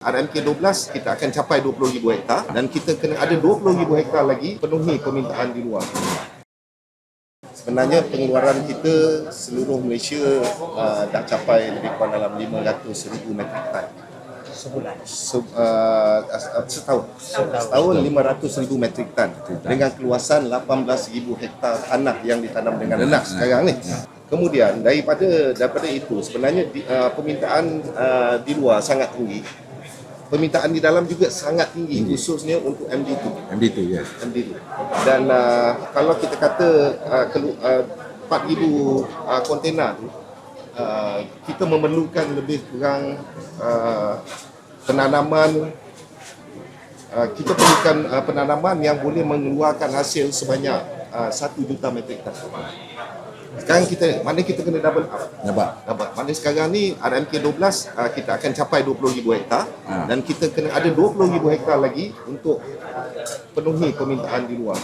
RMK 12 kita akan capai 20,000 hektar dan kita kena ada 20,000 hektar lagi penuhi permintaan di luar. Sebenarnya pengeluaran kita seluruh Malaysia uh, dah capai lebih kurang dalam 500,000 metrik tan. sebulan. So, uh, setahun. Setahun 500,000 metrik tan dengan keluasan 18,000 hektar tanah yang ditanam dengan benak sekarang ni. Kemudian daripada daripada itu sebenarnya di, uh, permintaan uh, di luar sangat tinggi. Permintaan di dalam juga sangat tinggi, khususnya untuk MD2. MD2 yes. MD2. Dan uh, kalau kita kata uh, kelu, uh, 4,000 uh, kontena tu uh, kita memerlukan lebih kurang uh, penanaman uh, kita perlukan uh, penanaman yang boleh mengeluarkan hasil sebanyak uh, 1 juta metrik tan. Sekarang kita mana kita kena double up. Nampak? Dapat. Mana sekarang ni RMK 12 uh, kita akan capai 20,000 hektar Ha. dan kita kena ada 20,000 hektar lagi untuk penuhi permintaan di luar.